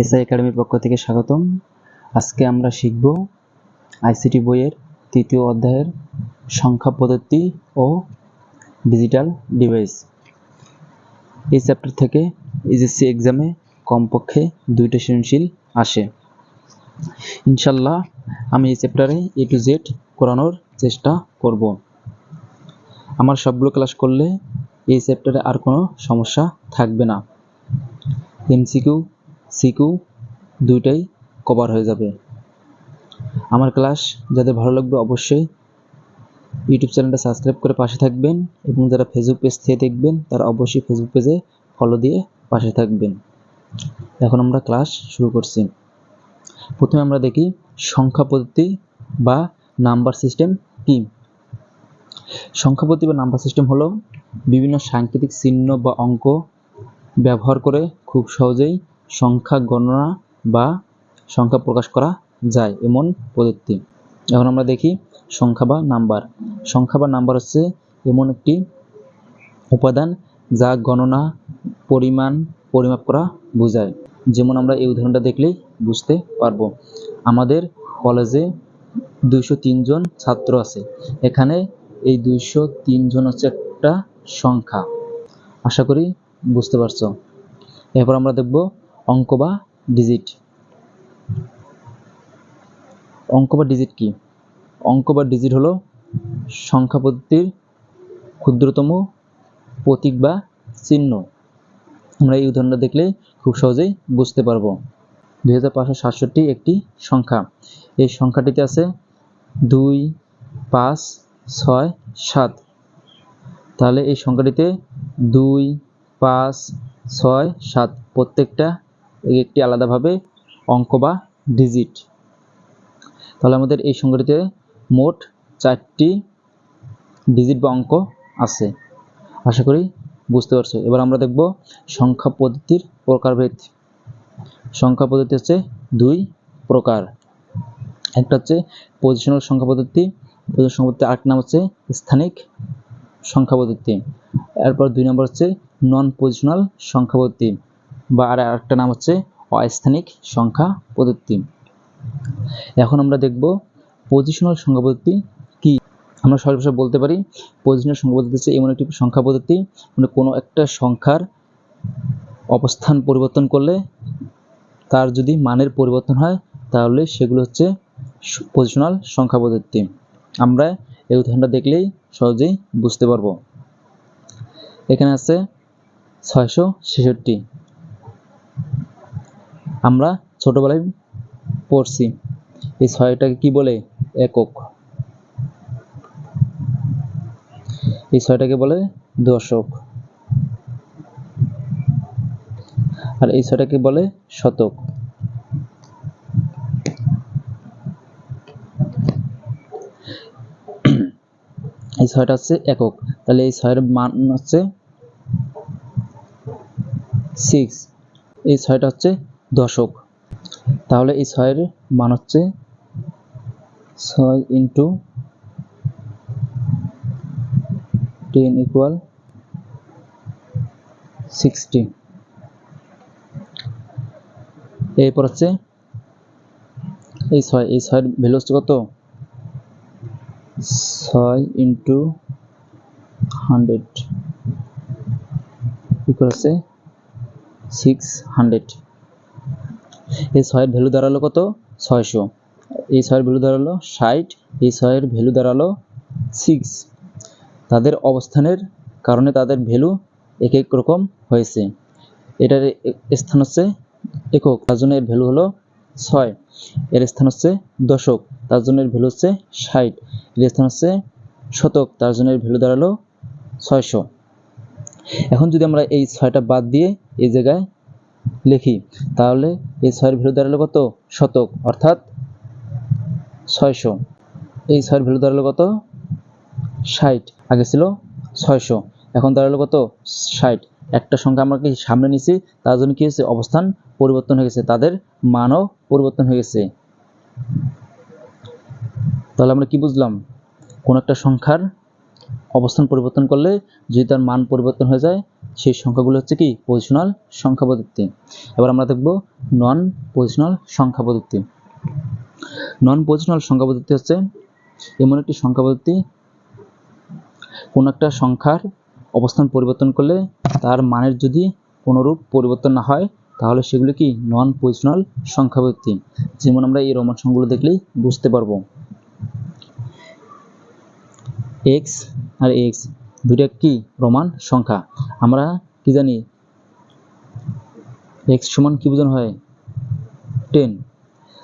SI একাডেমির পক্ষ থেকে স্বাগতম। আজকে আমরা শিখব আইসিটি বইয়ের তৃতীয় অধ্যায়ের সংখ্যা পদ্ধতি ও ডিজিটাল ডিভাইস। এই চ্যাপ্টার থেকে এইচএসসি এক্সামে কমপক্ষে দুইটা সৃজনশীল আসে। ইনশাল্লাহ আমি এই চ্যাপ্টারে এ টু জেড করানোর চেষ্টা করব। আমার সবগুলো ক্লাস করলে এই চ্যাপ্টারে আর কোনো সমস্যা থাকবে না। এমসিকিউ সিকিউ দুইটাই কভার হয়ে যাবে। আমার ক্লাস যাদের ভালো লাগবে অবশ্যই ইউটিউব চ্যানেলটা সাবস্ক্রাইব করে পাশে থাকবেন এবং যারা ফেসবুক পেজ থেকে দেখবেন, তারা অবশ্যই ফেসবুক পেজে ফলো দিয়ে পাশে থাকবেন। এখন আমরা ক্লাস শুরু করছি। প্রথমে আমরা দেখি সংখ্যা পদ্ধতি বা নাম্বার সিস্টেম কি? সংখ্যা পদ্ধতি বা নাম্বার সিস্টেম হলো বিভিন্ন সাংকেতিক চিহ্ন বা অঙ্ক ব্যবহার করে খুব সহজেই সংখ্যা গণনা বা সংখ্যা প্রকাশ করা যায় এমন পদ্ধতি। এখন আমরা দেখি সংখ্যা বা নাম্বার। সংখ্যা বা নাম্বার হচ্ছে এমন একটি উপাদান যা গণনা, পরিমাণ, পরিমাপ করা বোঝায়। যেমন আমরা এই উদাহরণটা দেখলেই বুঝতে পারব। আমাদের কলেজে দুইশো জন ছাত্র আছে। এখানে এই দুইশো জন হচ্ছে একটা সংখ্যা। আশা করি বুঝতে পারছ। এরপর আমরা দেখব অঙ্ক বা ডিজিট অঙ্ক বা ডিজিট কি? অঙ্ক বা ডিজিট হলো সংখ্যা পদ্ধতির ক্ষুদ্রতম প্রতীক বা চিহ্ন। আমরা এই উদাহরণটা দেখলে খুব সহজেই বুঝতে পারব। দুই হাজার পাঁচশো সাতষট্টি একটি সংখ্যা। এই সংখ্যাটিতে আছে দুই, পাঁচ, ছয়, সাত। তাহলে এই সংখ্যাটিতে দুই, পাঁচ, ছয়, সাত প্রত্যেকটা একটি আলাদাভাবে অঙ্ক বা ডিজিট তাহলে আমাদের এই সংখ্যাটিতে মোট চারটি ডিজিট বা অঙ্ক আছে। আশা করি বুঝতে পারছ। এবার আমরা দেখব সংখ্যা পদ্ধতির প্রকারভেদ। সংখ্যা পদ্ধতি হচ্ছে দুই প্রকার। একটা হচ্ছে পজিশনাল সংখ্যা পদ্ধতি পজিশনাল সংখ্যা পদ্ধতি আরেকটা নাম হচ্ছে স্থানিক সংখ্যা পদ্ধতি। এরপর দুই নম্বর হচ্ছে নন পজিশনাল সংখ্যা পদ্ধতি। বা আর আরেকটা নাম হচ্ছে অস্থানিক সংখ্যা পদ্ধতি। এখন আমরা দেখব পজিশনাল সংখ্যা পদ্ধতি কি। আমরা ভাষায় বলতে পারি পজিশনাল সংখ্যা পদ্ধতি হচ্ছে এমন একটি সংখ্যা পদ্ধতি মানে কোনো একটা সংখ্যার অবস্থান পরিবর্তন করলে তার যদি মানের পরিবর্তন হয়, তাহলে সেগুলো হচ্ছে পজিশনাল সংখ্যা পদ্ধতি। আমরা এই উদাহরণটা দেখলেই সহজেই বুঝতে পারব। এখানে আছে ছয়শো ছেষট্টি। আমরা ছোটবেলায় পড়ছি। এই ছয়টাকে কি বলে? একক। এই ছয়টাকে বলে দশক। আর এই ছয়টাকে বলে শতক। এই ছয়টা হচ্ছে একক। তাহলে এই ছয়ের মান হচ্ছে সিক্স এই ছয়টা হচ্ছে দশক তাহলে এই ছয়ের মান হচ্ছে ছয় ইন্টু টেন ইকুয়াল সিক্সটি। এরপর হচ্ছে এই ছয়, এই ছয়ের ভ্যালু হচ্ছে কত? ছয় ইন্টু হান্ড্রেড। ইকুয়াল হচ্ছে সিক্স হান্ড্রেড এই ছয়ের ভ্যালু দাঁড়াল কত? ছয়শো। এই ছয়ের ভ্যালু দাঁড়াল ষাট, এই ছয়ের ভ্যালু দাঁড়াল সিক্স তাদের অবস্থানের কারণে তাদের ভ্যালু এক এক রকম হয়েছে। এটার স্থান হচ্ছে একক, তার জন্য এর ভ্যালু হলো ছয়। এর স্থান হচ্ছে দশক, তার জন্য এর ভ্যালু হচ্ছে ষাট। এর স্থান হচ্ছে শতক, তার জন্য এর ভ্যালু দাঁড়াল ছয়শো। এখন যদি আমরা এই ছয়টা বাদ দিয়ে এই জায়গায় লিখি। তাহলে এই ছয়ের ভ্যালু দাঁড়াল কত? শতক, অর্থাৎ ছয়শো। এই ছয়ের ভ্যালু দাঁড়াল কত? ষাট। আগে ছিল ছয়শো, এখন দাঁড়াল কত? ষাট। একটা সংখ্যা আমরা কি সামনে নিছি, তার জন্য কি হয়েছে? অবস্থান পরিবর্তন হয়ে গেছে। তাদের মানও পরিবর্তন হয়ে গেছে। তাহলে আমরা কি বুঝলাম? কোন একটা সংখ্যার অবস্থান পরিবর্তন করলে যদি তার মান পরিবর্তন হয়ে যায়, সেই সংখ্যাগুলো হচ্ছে কি? পজিশনাল সংখ্যা পদ্ধতি এবার আমরা দেখব নন পজিশনাল সংখ্যা পদ্ধতি নন পজিশনাল সংখ্যা পদ্ধতি হচ্ছে এমন একটি সংখ্যা পদ্ধতি কোনো একটা সংখ্যার অবস্থান পরিবর্তন করলে তার মানের যদি কোনোরূপ পরিবর্তন না হয়, তাহলে সেগুলো কি? নন পজিশনাল সংখ্যা পদ্ধতি যেমন আমরা এই রোমান সংখ্যাগুলো দেখলেই বুঝতে পারব। এক্স আর এক্স দুইটা কি প্রমাণ সংখ্যা? আমরা কি জানি? এক্স সমান কি বোঝানো হয়? টেন।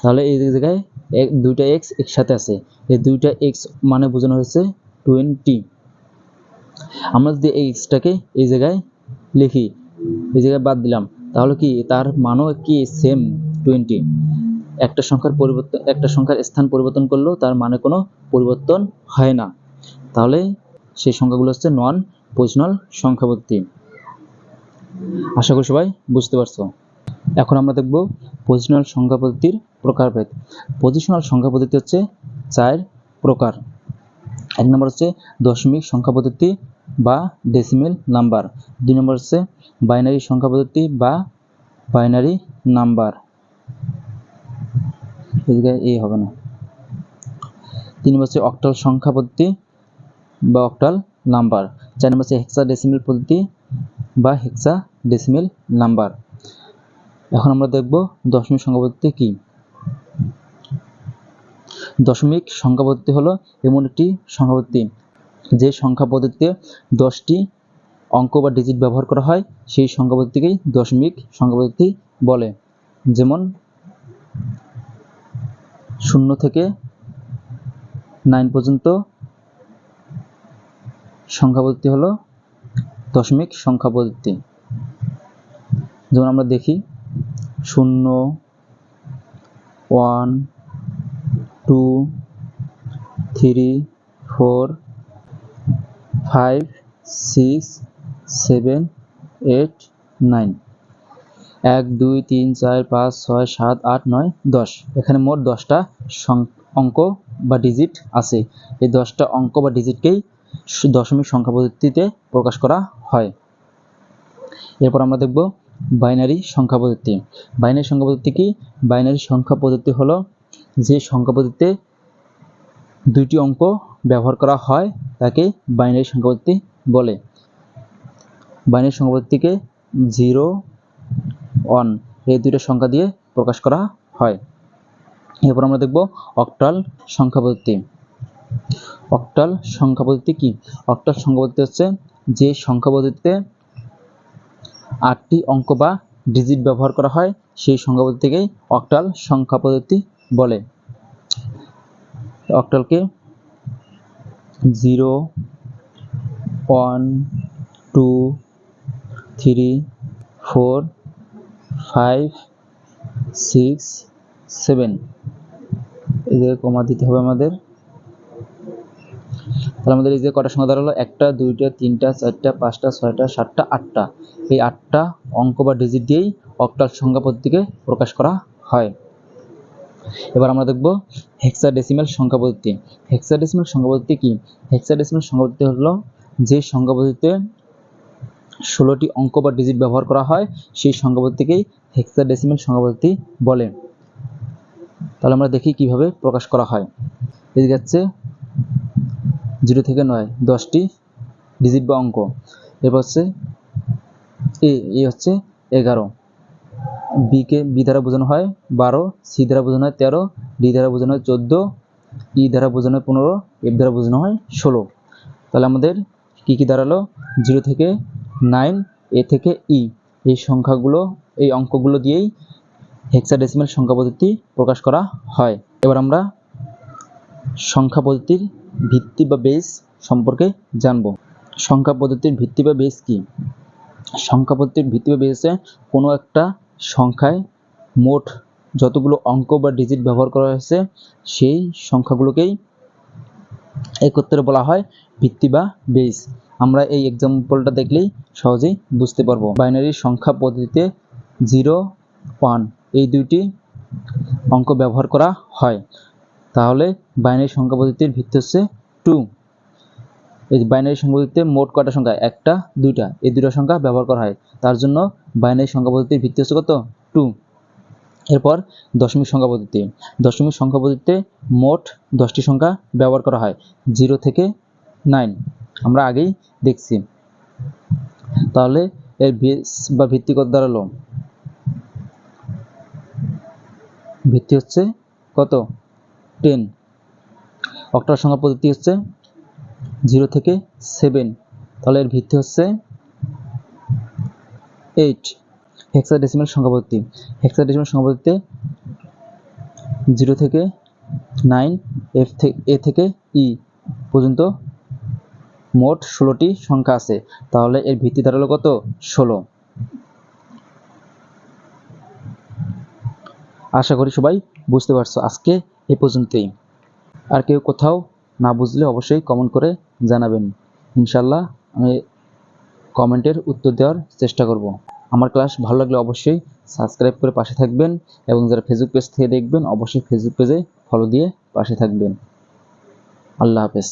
তাহলে এই জায়গায় এক, দুইটা এক্স একসাথে আছে। এই দুইটা এক্স মানে বোঝানো হয়েছে টোয়েন্টি। আমরা যদি এই এক্সটাকে এই জায়গায় লিখি, এই জায়গায় বাদ দিলাম, তাহলে কি তার মানও কি সেম টোয়েন্টি? একটা সংখ্যার পরিবর্তন, একটা সংখ্যার স্থান পরিবর্তন করলেও তার মানে কোনো পরিবর্তন হয় না। তাহলে সেই সংখ্যাগুলো হচ্ছে নন পজিশনাল সংখ্যা পদ্ধতি আশা করি সবাই বুঝতে পারছ। এখন আমরা দেখব পজিশনাল সংখ্যা পদ্ধতির প্রকারভেদ। পজিশনাল সংখ্যা পদ্ধতি হচ্ছে চার প্রকার। এক নম্বর হচ্ছে দশমিক সংখ্যা পদ্ধতি বা ডেসিমেল নাম্বার দুই নম্বর হচ্ছে বাইনারি সংখ্যা পদ্ধতি বা বাইনারি নাম্বার এই হবে না। তিন নম্বর হচ্ছে অক্টাল সংখ্যা পদ্ধতি বা অক্টাল নাম্বার চার নম্বর হচ্ছে হেক্সা ডেসিমেল পদ্ধতি বা হেক্সা ডেসিমেল নাম্বার। এখন আমরা দেখব দশমিক সংখ্যা পদ্ধতি কি। দশমিক সংখ্যা পদ্ধতি হলো এমন একটি সংখ্যা পদ্ধতি যে সংখ্যা পদ্ধতিতে দশটি অঙ্ক বা ডিজিট ব্যবহার করা হয়, সেই সংখ্যা পদ্ধতিকেই দশমিক সংখ্যা পদ্ধতি বলে। যেমন শূন্য থেকে নাইন পর্যন্ত সংখ্যা পদ্ধতি হলো দশমিক সংখ্যা পদ্ধতি যেমন আমরা দেখি, শূন্য one two three four five six seven eight nine এক, দুই, তিন, চার, পাঁচ, ছয়, সাত, আট, নয়, দশ। এখানে মোট দশটা অঙ্ক বা ডিজিট আছে। এই দশটা অঙ্ক বা ডিজিটকেই দশমিক সংখ্যা পদ্ধতিতে প্রকাশ করা হয়। এরপর আমরা দেখব বাইনারি সংখ্যা পদ্ধতি। বাইনারি সংখ্যা পদ্ধতি কি? বাইনারি সংখ্যা পদ্ধতি হলো যে সংখ্যা পদ্ধতিতে দুইটি অঙ্ক ব্যবহার করা হয়, তাকে বাইনারি সংখ্যা পদ্ধতি বলে। বাইনারি সংখ্যা পদ্ধতিকে জিরো, ওয়ান এই দুইটা সংখ্যা দিয়ে প্রকাশ করা হয়। এরপর আমরা দেখব অক্টাল সংখ্যা পদ্ধতি। অক্টাল সংখ্যা পদ্ধতি কি? অক্টাল সংখ্যা পদ্ধতি হচ্ছে যে সংখ্যা পদ্ধতিতে আটটি অঙ্ক বা ডিজিট ব্যবহার করা হয়, সেই সংখ্যা পদ্ধতিকেই অক্টাল সংখ্যা পদ্ধতি বলে। অক্টালকে zero, one, two, three, four, five, six, seven. জায়গায় কমা দিতে হবে আমাদের। তাহলে আমাদের এই যে কটা সংখ্যা দাঁড়াল, একটা, দুইটা, তিনটা, চারটা, পাঁচটা, ছয়টা, সাতটা, আটটা। এই আটটা অঙ্ক বা ডিজিট দিয়েই অক্টাল সংখ্যা পদ্ধতিকে প্রকাশ করা হয়। এবার আমরা দেখব হেক্সাডেসিমাল সংখ্যা পদ্ধতি। হেক্সাডেসিমাল সংখ্যা পদ্ধতি কি? হেক্সাডেসিমাল সংখ্যা পদ্ধতি হলো যে সংখ্যা পদ্ধতিতে ষোলোটি অঙ্ক বা ডিজিট ব্যবহার করা হয়, সেই সংখ্যা পদ্ধতিকেই হেক্সাডেসিমাল সংখ্যা পদ্ধতি বলে। তাহলে আমরা দেখি কীভাবে প্রকাশ করা হয়। এদিকে হচ্ছে জিরো থেকে নয়, দশটি ডিজিট বা অঙ্ক। এরপর হচ্ছে এ এ হচ্ছে এগারো। বিকে বি দ্বারা বোঝানো হয় বারো, সি দ্বারা বোঝানো হয় তেরো, ডি দ্বারা বোঝানো হয় চোদ্দ, ই দ্বারা বোঝানো হয় পনেরো, এফ দ্বারা বোঝানো হয় ষোলো। তাহলে আমাদের কী কী দাঁড়াল? জিরো থেকে নাইন, এ থেকে ই। এই সংখ্যাগুলো, এই অঙ্কগুলো দিয়েই হেক্সাডেসিমাল সংখ্যা পদ্ধতি প্রকাশ করা হয়। এবার আমরা সংখ্যা পদ্ধতির ভিত্তি বা বেস সম্পর্কে জানব। সংখ্যা পদ্ধতির ভিত্তি বা বেস কি? সংখ্যা পদ্ধতির ভিত্তি বা বেস কোনো একটা সংখ্যায় মোট যতগুলো অঙ্ক বা ডিজিট ব্যবহার করা হয়েছে, সেই সংখ্যাগুলোকেই একত্রে বলা হয় ভিত্তি বা বেস আমরা এই এক্সাম্পলটা দেখলেই সহজেই বুঝতে পারব। বাইনারি সংখ্যা পদ্ধতিতে জিরো ওয়ান এই দুইটি অঙ্ক ব্যবহার করা হয়। তাহলে বাইনারি সংখ্যা পদ্ধতির ভিত্তি হচ্ছে টু এই বাইনারি সংখ্যা পদ্ধতিতে মোট কয়টা সংখ্যা? একটা, দুইটা। এই দুটো সংখ্যা ব্যবহার করা হয়। তার জন্য বাইনারি সংখ্যা পদ্ধতির ভিত্তি হচ্ছে কত? টু এরপর দশমিক সংখ্যা পদ্ধতি। দশমিক সংখ্যা পদ্ধতিতে মোট দশটি সংখ্যা ব্যবহার করা হয়। জিরো থেকে নাইন আমরা আগেই দেখছি। তাহলে এর বেস বা ভিত্তি কত দাঁড়াল? ভিত্তি হচ্ছে কত? টেন। অক্টাল সংখ্যা পদ্ধতি হচ্ছে জিরো থেকে সেভেন। তাহলে এর ভিত্তি হচ্ছে এইট। হেক্সাডেসিমাল সংখ্যা পদ্ধতি। হেক্সাডেসিমাল সংখ্যা পদ্ধতিতে জিরো থেকে নাইন, এফ থেকে এ থেকে ই পর্যন্ত মোট ষোলোটি সংখ্যা আছে। তাহলে এর ভিত্তি দাঁড়াল কত? ষোলো। আশা করি সবাই বুঝতে পারছ। আজকে এ পর্যন্তই। আর কেউ কোথাও না বুঝলে অবশ্যই কমেন্ট করে জানাবেন। ইনশাল্লাহ আমি কমেন্টের উত্তর দেওয়ার চেষ্টা করব। আমার ক্লাস ভালো লাগলে অবশ্যই সাবস্ক্রাইব করে পাশে থাকবেন এবং যারা ফেসবুক পেজ থেকে দেখবেন, অবশ্যই ফেসবুক পেজে ফলো দিয়ে পাশে থাকবেন। আল্লাহ হাফেজ।